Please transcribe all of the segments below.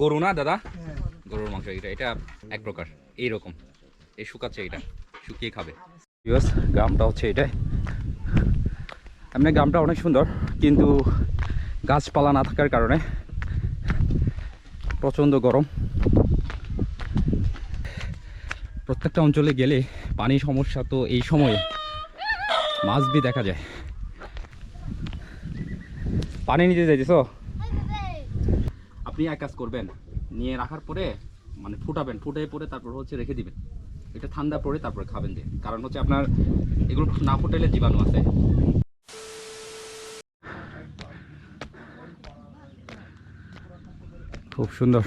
গরু না দাদা? গরুর মাংস এটা এটা এক প্রকার এইরকম। এই শুকাচ্ছে এটা শুকিয়ে খাবে। ইউএস গ্রামটা হচ্ছে এটাই। এমনি গ্রামটা অনেক সুন্দর কিন্তু গাছপালা না থাকার কারণে প্রচণ্ড গরম। প্রত্যেকটা অঞ্চলে গেলে পানি সমস্যা তো এই সময়ে মাছ বি দেখা যায়। পানি নিতে যাইতেছ আপনি এক কাজ করবেন, নিয়ে রাখার পরে মানে ফুটাবেন, ফুটে পরে তারপর হচ্ছে রেখে দিবেন। এটা ঠান্ডা পরে তারপরে খাবেন দিয়ে। কারণ হচ্ছে আপনার এগুলো না ফুটাইলে জীবাণু আছে। খুব সুন্দর।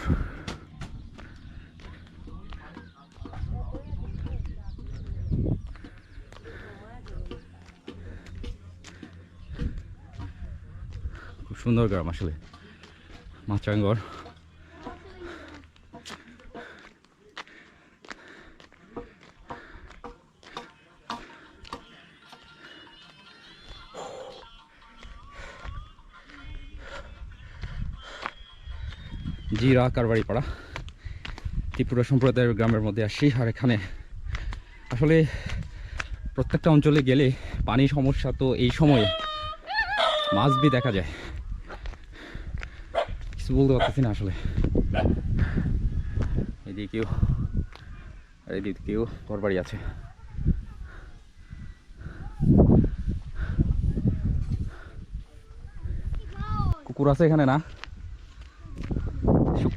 খুব সুন্দর গ্রাম আসলে। মাচাঙ্গর। জিরা কারবারি পাড়া ত্রিপুরা সম্প্রদায়ের গ্রামের মধ্যে আসি, আর এখানে আসলে প্রত্যেকটা অঞ্চলে গেলে পানি সমস্যা তো এই সময়ে মাছ বি দেখা যায়। কিছু বলতে পারতেছি না আসলে। এদিকেও আর এদিকেও ঘর বাড়ি আছে। কুকুর আছে এখানে না?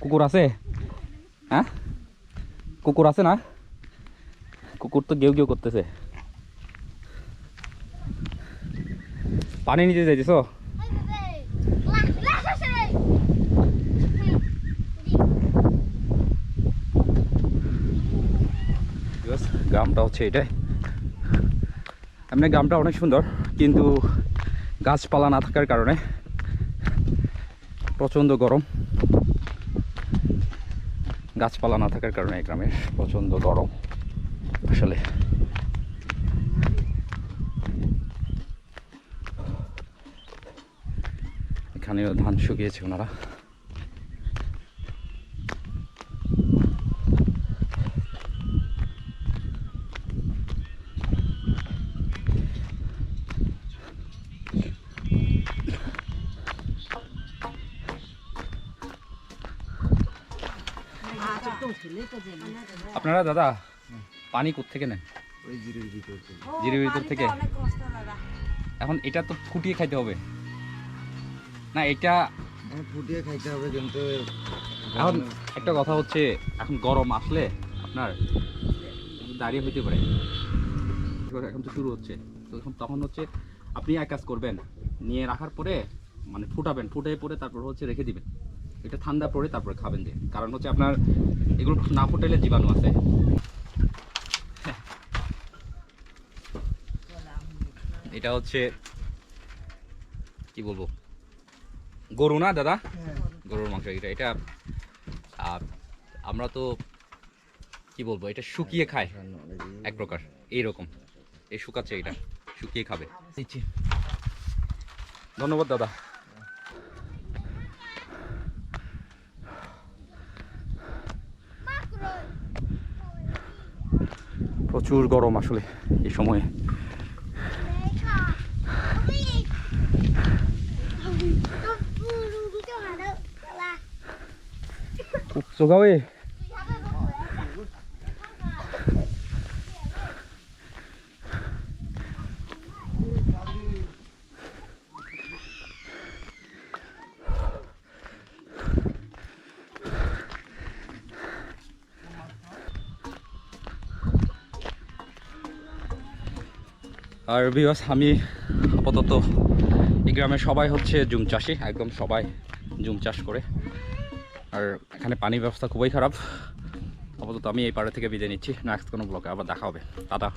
কুকুর আছে? হ্যাঁ? কুকুর আছে না? কুকুর তো গেউ গেউ করতেছে। পানি নিতে যাইতেছ গ্রামটা হচ্ছে এটাই এমনি গ্রামটা অনেক সুন্দর, কিন্তু গাছপালা না থাকার কারণে প্রচণ্ড গরম। গাছপালা না থাকার কারণে এই গ্রামের প্রচণ্ড গরম আসলে। এখানেও ধান শুকিয়েছে ওনারা। আপনারা দাদা পানি থেকে নেন? ওই জিরির ভিতর থেকে। জিরির ভিতর থেকে? এখন এটা তো ফুটিয়ে খাইতে হবে। না এটা ফুটিয়ে খাইতে হবে কিন্তু এখন একটা কথা হচ্ছে এখন গরম আসলে আপনার দাঁড়িয়ে হইতে পারে। এখন তো শুরু হচ্ছে। তো এখন তখন হচ্ছে আপনি এক কাজ করবেন নিয়ে রাখার পরে মানে ফুটাবেন ফুটে পরে তারপর হচ্ছে রেখে দিবেন। এটা ঠান্ডা পরে তারপরে খাবেন দিয়ে কারণ হচ্ছে আপনার এগুলো না ফুটাইলে জীবাণু আছে। এটা হচ্ছে কি বলব? গরু না দাদা? গরুর মাংস এটা এটা আর আমরা তো কি বলব এটা শুকিয়ে খায়। এক প্রকার এইরকম। এই শুকাচ্ছে এটা শুকিয়ে খাবে। ধন্যবাদ দাদা। প্রচুর গরম আসলে এই সময়ে। চোগাওয়ে আর বিবাস আমি আপাতত এই গ্রামের সবাই হচ্ছে জুম চাষি, একদম সবাই জুম চাষ করে। আর এখানে পানির ব্যবস্থা খুবই খারাপ। আপাতত আমি এই পাড়া থেকে বিদায় নিচ্ছি নেক্সট কোনো ব্লকে আবার দেখা হবে। টাটা।